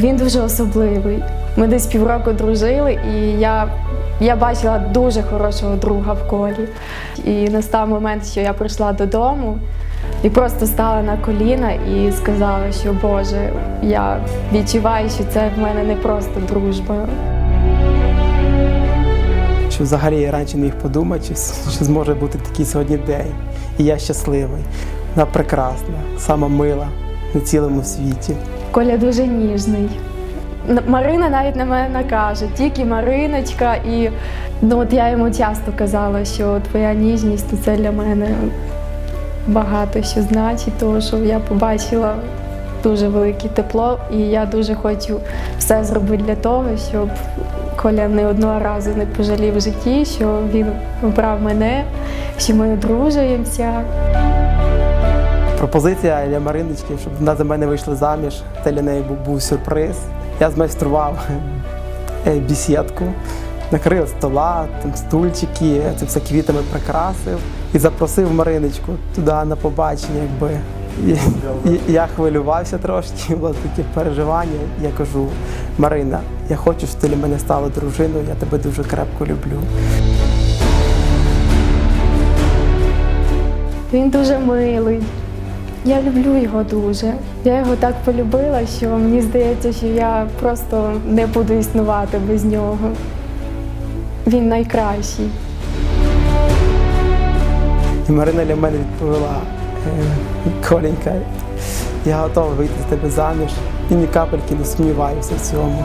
Він дуже особливий. Ми десь півроку дружили, і я, я бачила дуже хорошого друга в колі. І настав момент, що я прийшла додому і просто стала на коліна і сказала, що Боже, я відчуваю, що це в мене не просто дружба. Що взагалі я раніше не міг подумати, що, зможе бути такий сьогодні день. І я щасливий. Вона прекрасна, сама мила на цілому світі. Коля дуже ніжний. Марина навіть на мене накаже, тільки Мариночка. І ну, от я йому часто казала, що твоя ніжність це для мене багато що значить, тому що я побачила дуже велике тепло, і я дуже хочу все зробити для того, щоб Коля не одного разу не пожалів в житті, що він обрав мене, що ми одружуємося. Пропозиція для Мариночки, щоб вона за мене вийшла заміж. Це для неї був, сюрприз. Я змайстрував бесідку, накрив стола, там стульчики, це все квітами прикрасив і запросив Мариночку туди на побачення, якби. І, і я хвилювався трошки, було таке переживання. Я кажу, Марина, я хочу, щоб ти для мене стала дружиною, я тебе дуже крепко люблю. Він дуже милий. Я люблю його дуже. Я його так полюбила, що мені здається, що я просто не буду існувати без нього. Він найкращий. Марина для мене відповіла: «Е, Коленька, я готова вийти з тебе заміж і ні капельки не сумніваюся в цьому.